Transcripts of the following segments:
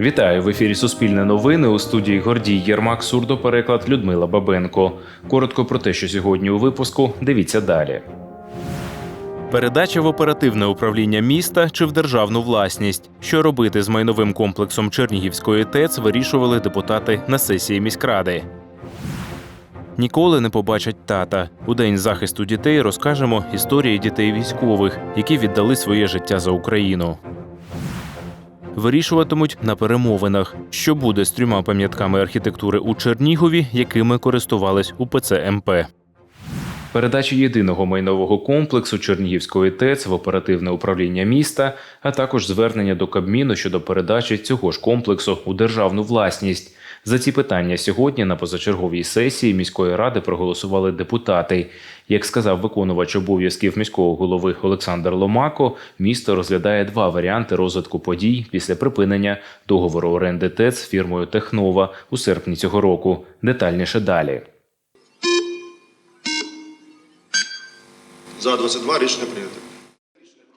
Вітаю в ефірі Суспільне новини у студії Гордій Єрмак, сурдопереклад Людмила Бабенко. Коротко про те, що сьогодні у випуску. Дивіться далі. Передача в оперативне управління міста чи в державну власність. Що робити з майновим комплексом Чернігівської ТЕЦ, вирішували депутати на сесії міськради. Ніколи не побачать тата. У день захисту дітей розкажемо історії дітей військових, які віддали своє життя за Україну. Вирішуватимуть на перемовинах, що буде з трьома пам'ятками архітектури у Чернігові, якими користувались у ПЦМП. Передача єдиного майнового комплексу Чернігівської ТЕЦ в оперативне управління міста, а також звернення до Кабміну щодо передачі цього ж комплексу у державну власність. За ці питання сьогодні на позачерговій сесії міської ради проголосували депутати. Як сказав виконувач обов'язків міського голови Олександр Ломако, місто розглядає два варіанти розвитку подій після припинення договору оренди ТЕЦ фірмою Технова у серпні цього року. Детальніше далі. За 22 рішення прийнято.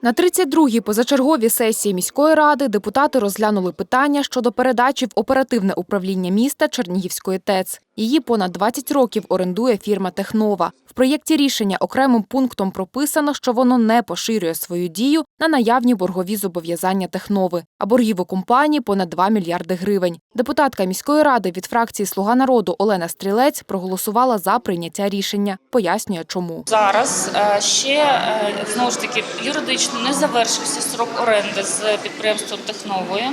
На 32-й позачерговій сесії міської ради депутати розглянули питання щодо передачі в оперативне управління міста Чернігівської ТЕЦ. Її понад 20 років орендує фірма Технова. В проєкті рішення окремим пунктом прописано, що воно не поширює свою дію на наявні боргові зобов'язання Технови, а боргів у компанії понад 2 мільярди гривень. Депутатка міської ради від фракції Слуга народу Олена Стрілець проголосувала за прийняття рішення. Пояснює, чому. Зараз е, ще е, знову ж таки юридично не завершився срок оренди з підприємством Техновою,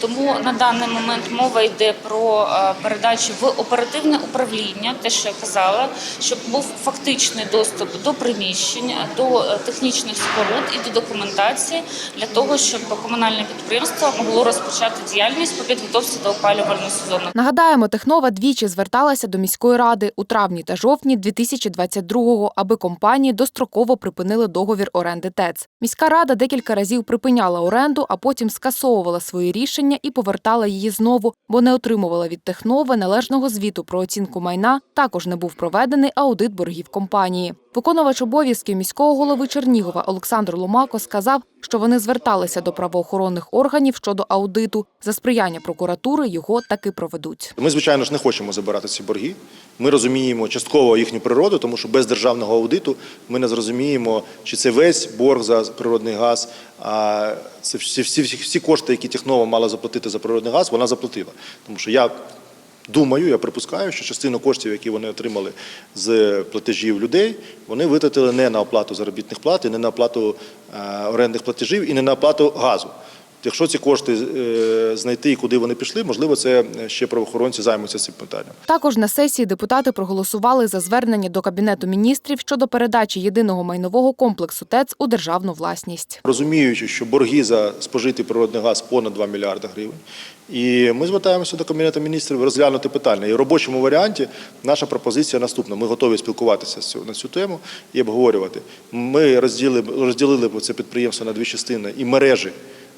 тому на даний момент мова йде про е, передачу в оперативне управління, те, що я казала, щоб був фактичний доступ до приміщень, до е, технічних споруд і до документації для того, щоб комунальне підприємство могло розпочати діяльність по підготовці до опалювального сезону. Нагадаємо, Технова двічі зверталася до міської ради у травні та жовтні 2022-го, аби компанії достроково припинили договір оренди ТЕЦ. Міська рада декілька разів припиняла оренду, а потім скасовувала свої рішення і повертала її знову, бо не отримувала від Технови належного звіту про оцінку майна. Також не був проведений аудит боргів компанії. Виконувач обов'язків міського голови Чернігова Олександр Ломако сказав, що вони зверталися до правоохоронних органів щодо аудиту. За сприяння прокуратури його таки проведуть. Ми, звичайно ж, не хочемо забирати ці борги. Ми розуміємо частково їхню природу, тому що без державного аудиту ми не зрозуміємо, чи це весь борг за природний газ. А це всі, всі, всі, кошти, які Технова мала заплатити за природний газ, вона заплатила. Тому що я думаю, я припускаю, що частину коштів, які вони отримали з платежів людей, вони витратили не на оплату заробітних плат, і не на оплату е, орендних платежів і не на оплату газу. Якщо ці кошти е, знайти і куди вони пішли, можливо, це ще правоохоронці займуться цим питанням. Також на сесії депутати проголосували за звернення до Кабінету міністрів щодо передачі єдиного майнового комплексу ТЕЦ у державну власність. Розуміючи, що борги за спожитий природний газ понад 2 мільярди гривень. І ми звертаємося до Кабінету міністрів розглянути питання. І в робочому варіанті наша пропозиція наступна. Ми готові спілкуватися на цю тему і обговорювати. Ми розділили, розділили це підприємство на дві частини і мережі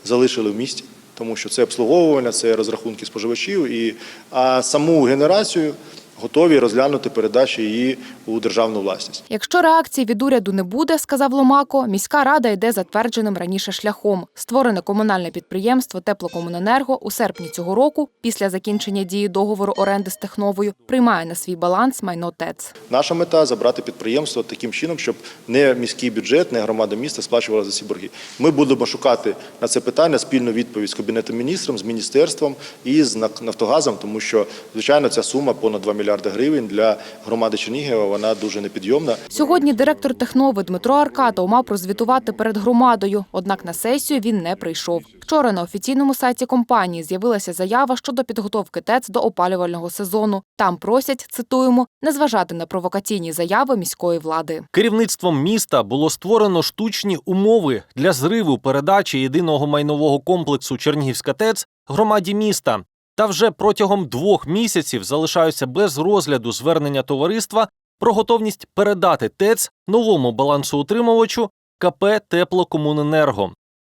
залишили в місті, тому що це обслуговування, це розрахунки споживачів, і, а саму генерацію готові розглянути передачу її у державну власність. Якщо реакції від уряду не буде, сказав Ломако, міська рада йде затвердженим раніше шляхом. Створене комунальне підприємство Теплокомуненерго у серпні цього року, після закінчення дії договору оренди з Техновою, приймає на свій баланс майно ТЕЦ. Наша мета забрати підприємство таким чином, щоб не міський бюджет, не громада міста сплачувала за ці борги. Ми будемо шукати на це питання спільну відповідь з кабінетом міністром, з міністерством і з Нафтогазом, тому що звичайно ця сума понад 2 мільярди гривень для громади Чернігова. Вона дуже непідйомна. Сьогодні директор Технови Дмитро Аркатов мав прозвітувати перед громадою, однак на сесію він не прийшов. Вчора на офіційному сайті компанії з'явилася заява щодо підготовки ТЕЦ до опалювального сезону. Там просять, цитуємо, не зважати на провокаційні заяви міської влади. Керівництвом міста було створено штучні умови для зриву передачі єдиного майнового комплексу Чернігівська ТЕЦ громаді міста. Та вже протягом двох місяців залишаються без розгляду звернення товариства про готовність передати ТЕЦ новому балансоутримувачу КП Теплокомуненерго.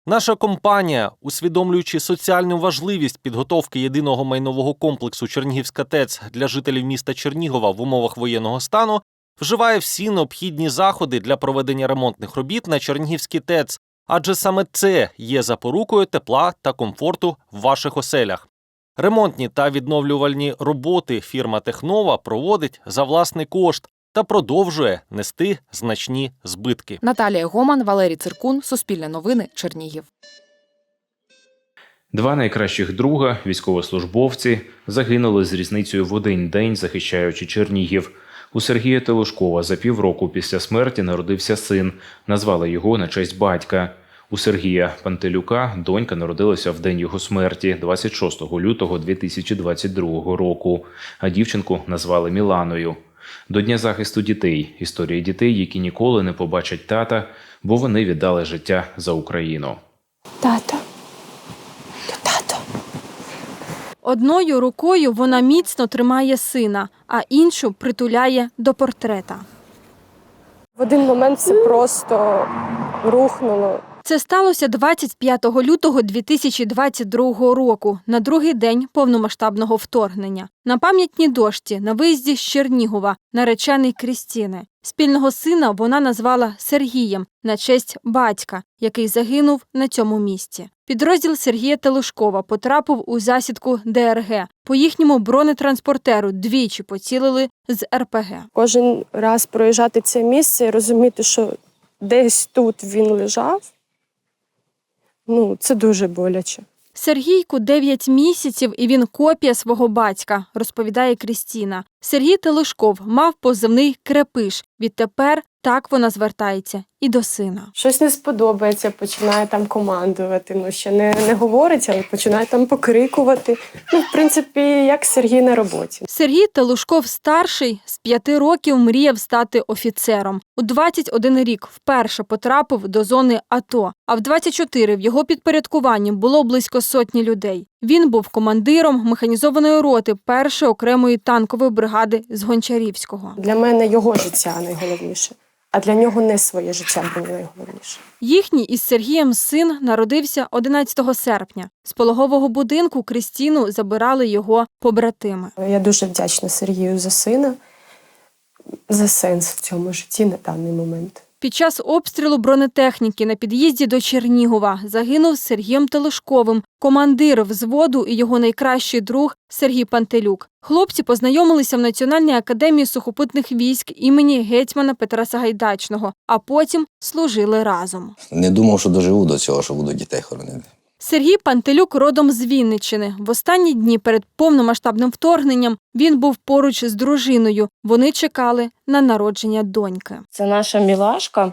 Наша компанія, усвідомлюючи соціальну важливість підготовки єдиного майнового комплексу Чернігівська ТЕЦ для жителів міста Чернігова в умовах воєнного стану, вживає всі необхідні заходи для проведення ремонтних робіт на Чернігівській ТЕЦ, адже саме це є запорукою тепла та комфорту в ваших оселях. Ремонтні та відновлювальні роботи фірма Технова проводить за власний кошт та продовжує нести значні збитки. Наталія Гоман, Валерій Циркун, Суспільне новини, Чернігів. Два найкращих друга, військовослужбовці, загинули з різницею в один день, захищаючи Чернігів. У Сергія Телушкова за півроку після смерті народився син. Назвали його на честь батька. У Сергія Пантелюка донька народилася в день його смерті, 26 лютого 2022 року. А дівчинку назвали Міланою. До Дня захисту дітей історії дітей, які ніколи не побачать тата, бо вони віддали життя за Україну. Тато. Тато. Одною рукою вона міцно тримає сина, а іншу притуляє до портрета. В один момент все просто рухнуло. Це сталося 25 лютого 2022 року, на другий день повномасштабного вторгнення. На пам'ятній дошці на виїзді з Чернігова, наречений Крістіни. Спільного сина вона назвала Сергієм на честь батька, який загинув на цьому місці. Підрозділ Сергія Телушкова потрапив у засідку ДРГ. По їхньому бронетранспортеру двічі поцілили з РПГ. Кожен раз проїжджати це місце і розуміти, що десь тут він лежав. Ну, це дуже боляче. Сергійку 9 місяців, і він копія свого батька, розповідає Крістіна. Сергій Телешков мав позивний крепиш. Відтепер так вона звертається і до сина. Щось не сподобається, починає там командувати. Ну, ще не, не говорить, але починає там покрикувати. Ну, в принципі, як Сергій на роботі. Сергій Телушков старший з п'яти років мріяв стати офіцером. У 21 рік вперше потрапив до зони АТО, а в 24 в його підпорядкуванні було близько сотні людей. Він був командиром механізованої роти першої окремої танкової бригади з Гончарівського. Для мене його життя найголовніше, а для нього не своє життя було найголовніше. Їхній із Сергієм син народився 11 серпня. З пологового будинку Крістіну забирали його побратими. Я дуже вдячна Сергію за сина, за сенс в цьому житті на даний момент. Під час обстрілу бронетехніки на під'їзді до Чернігова загинув Сергієм Телешковим, командир взводу і його найкращий друг Сергій Пантелюк. Хлопці познайомилися в Національній академії сухопутних військ імені гетьмана Петра Сагайдачного, а потім служили разом. Не думав, що доживу до цього, що буду дітей хоронити. Сергій Пантелюк родом з Вінничини. В останні дні перед повномасштабним вторгненням він був поруч з дружиною. Вони чекали на народження доньки. Це наша мілашка.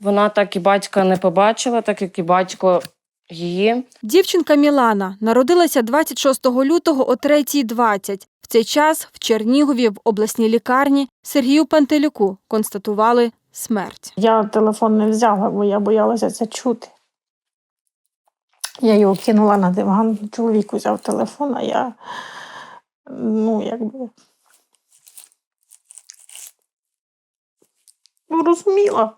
Вона так і батька не побачила, так як і батько її. Дівчинка Мілана народилася 26 лютого о 3.20. В цей час в Чернігові в обласній лікарні Сергію Пантелюку констатували смерть. Я телефон не взяла, бо я боялася це чути. Я його кинула на диван, чоловік узяв телефон, а я ну, якби. Ну, розуміла.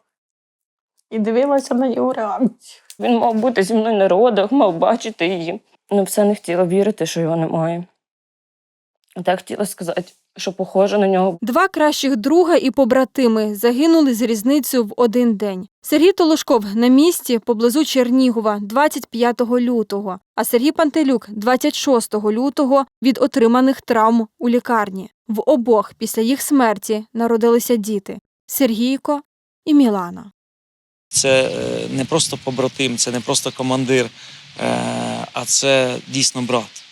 І дивилася на його реакцію. Він мав бути зі мною на родах, мав бачити її. Ну, все не хотіла вірити, що його немає. Так хотіла сказати, що похоже на нього. Два кращих друга і побратими загинули з різницею в один день. Сергій Толошков на місці поблизу Чернігова 25 лютого, а Сергій Пантелюк 26 лютого від отриманих травм у лікарні. В обох після їх смерті народилися діти Сергійко і Мілана. Це е, не просто побратим, це не просто командир, е, а це дійсно брат.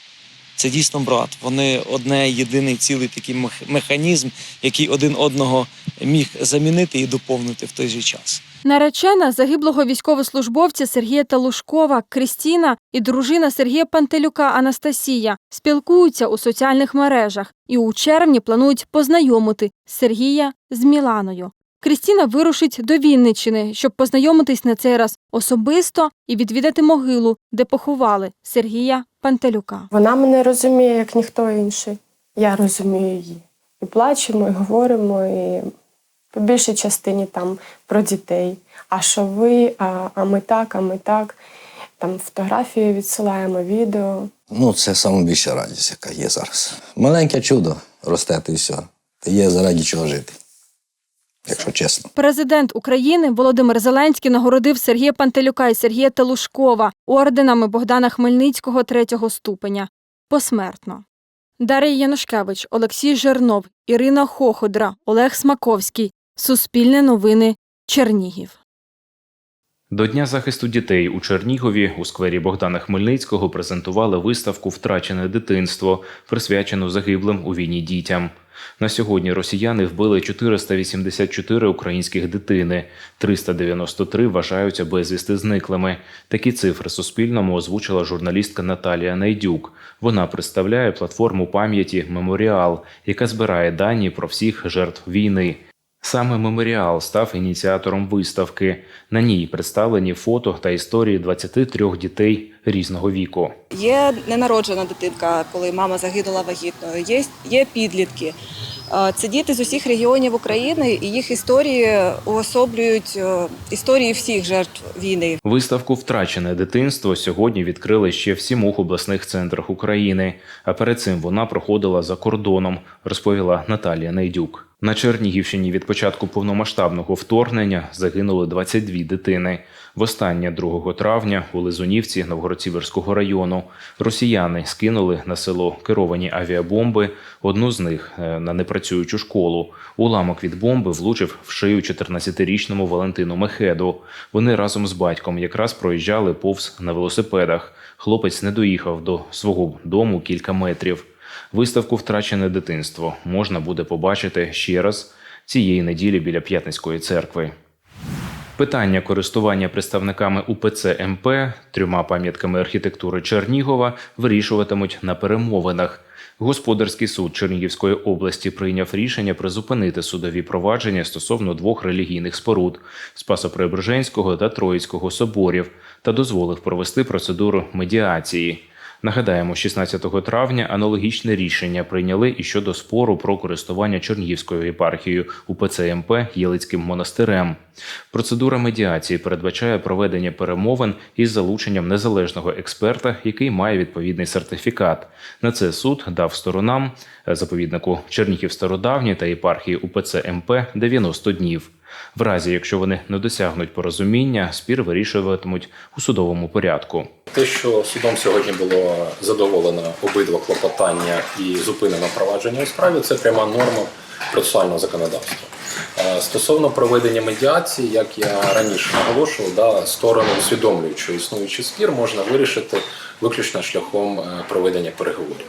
Це дійсно брат. Вони одне єдиний цілий такий мех- механізм, який один одного міг замінити і доповнити в той же час. Наречена загиблого військовослужбовця Сергія Талушкова Крістіна і дружина Сергія Пантелюка Анастасія спілкуються у соціальних мережах і у червні планують познайомити Сергія з Міланою. Крістіна вирушить до Вінниччини, щоб познайомитись на цей раз особисто і відвідати могилу, де поховали Сергія Пантелюка. Вона мене розуміє, як ніхто інший. Я розумію її. І плачемо, і говоримо, і по більшій частині там про дітей. А що ви, а, а ми так, а ми так. Там фотографії відсилаємо, відео. Ну, це найбільша радість, яка є зараз. Маленьке чудо росте, і все. Є заради чого жити, якщо чесно. Президент України Володимир Зеленський нагородив Сергія Пантелюка і Сергія Телушкова орденами Богдана Хмельницького третього ступеня. посмертно. Дар'я Янушкевич, Олексій Жернов, Ірина Хоходра, Олег Смаковський. Суспільне новини. Чернігів. До Дня захисту дітей у Чернігові у сквері Богдана Хмельницького презентували виставку Втрачене дитинство, присвячену загиблим у війні дітям. На сьогодні росіяни вбили 484 українських дитини, 393 вважаються безвісти зниклими. Такі цифри Суспільному озвучила журналістка Наталія Найдюк. Вона представляє платформу пам'яті Меморіал, яка збирає дані про всіх жертв війни. Саме меморіал став ініціатором виставки. На ній представлені фото та історії 23 дітей різного віку. Є ненароджена дитинка, коли мама загинула вагітною. Є, є підлітки. Е, Це діти з усіх регіонів України, і їх історії уособлюють е, історії всіх жертв війни. Виставку Втрачене дитинство сьогодні відкрили ще в сімох обласних центрах України. А перед цим вона проходила за кордоном, розповіла Наталія Найдюк. На Чернігівщині від початку повномасштабного вторгнення загинули 22 дитини. Востаннє 2 травня у Лизунівці Новгородсіверського району росіяни скинули на село керовані авіабомби. Одну з них е, на непрацюючу школу. Уламок від бомби влучив в шию 14-річному Валентину Мехеду. Вони разом з батьком якраз проїжджали повз на велосипедах. Хлопець не доїхав до свого дому кілька метрів. Виставку Втрачене дитинство можна буде побачити ще раз цієї неділі біля П'ятницької церкви. Питання користування представниками УПЦ МП трьома пам'ятками архітектури Чернігова вирішуватимуть на перемовинах. Господарський суд Чернігівської області прийняв рішення призупинити судові провадження стосовно двох релігійних споруд Спасо-Преображенського та Троїцького соборів та дозволив провести процедуру медіації. Нагадаємо, 16 травня аналогічне рішення прийняли і щодо спору про користування Чернігівською єпархією УПЦ МП Єлицьким монастирем. Процедура медіації передбачає проведення перемовин із залученням незалежного експерта, який має відповідний сертифікат. На це суд дав сторонам е, заповіднику Чернігів Стародавні та єпархії УПЦ МП 90 днів. В разі, якщо вони не досягнуть порозуміння, спір вирішуватимуть у судовому порядку. Те, що судом сьогодні було задоволено обидва клопотання і зупинено провадження у справі, це пряма норма процесуального законодавства. Е, Стосовно проведення медіації, як я раніше наголошував, да, сторони що існуючий спір можна вирішити виключно шляхом е, проведення переговорів.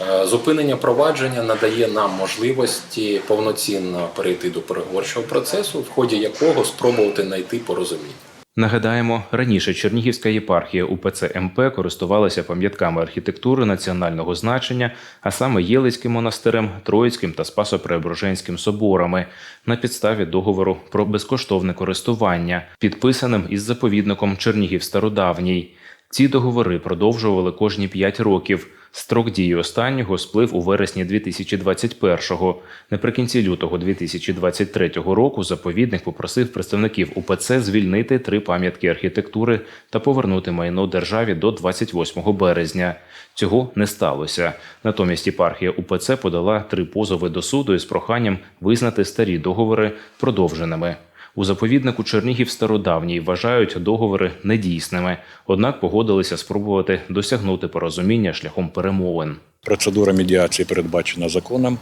Е, Зупинення провадження надає нам можливості повноцінно перейти до переговорчого процесу, в ході якого спробувати знайти порозуміння. Нагадаємо, раніше Чернігівська єпархія УПЦ МП користувалася пам'ятками архітектури національного значення, а саме Єлицьким монастирем, Троїцьким та Спасо-Преображенським соборами на підставі договору про безкоштовне користування, підписаним із заповідником Чернігів Стародавній. Ці договори продовжували кожні 5 років. Строк дії останнього сплив у вересні 2021-го. Наприкінці лютого 2023 року заповідник попросив представників УПЦ звільнити три пам'ятки архітектури та повернути майно державі до 28 березня. Цього не сталося. Натомість єпархія УПЦ подала три позови до суду із проханням визнати старі договори продовженими. У заповіднику Чернігів Стародавній вважають договори недійсними, однак погодилися спробувати досягнути порозуміння шляхом перемовин. Процедура медіації передбачена законом,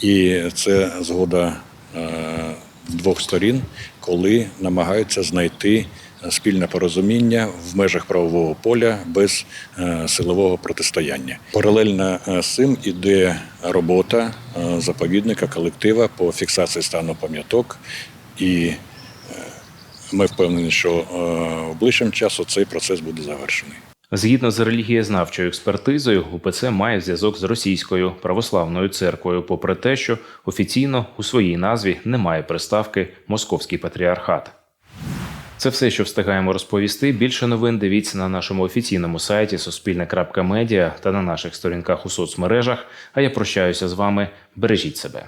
і це згода е, двох сторін, коли намагаються знайти спільне порозуміння в межах правового поля без е, силового протистояння. Паралельно е, з цим іде робота заповідника колектива по фіксації стану пам'яток і ми впевнені, що е, ближчим часу цей процес буде завершений. Згідно з релігієзнавчою експертизою, УПЦ має зв'язок з російською православною церквою, попри те, що офіційно у своїй назві немає приставки Московський патріархат. Це все, що встигаємо розповісти. Більше новин дивіться на нашому офіційному сайті Суспільне.Медіа та на наших сторінках у соцмережах. А я прощаюся з вами. Бережіть себе.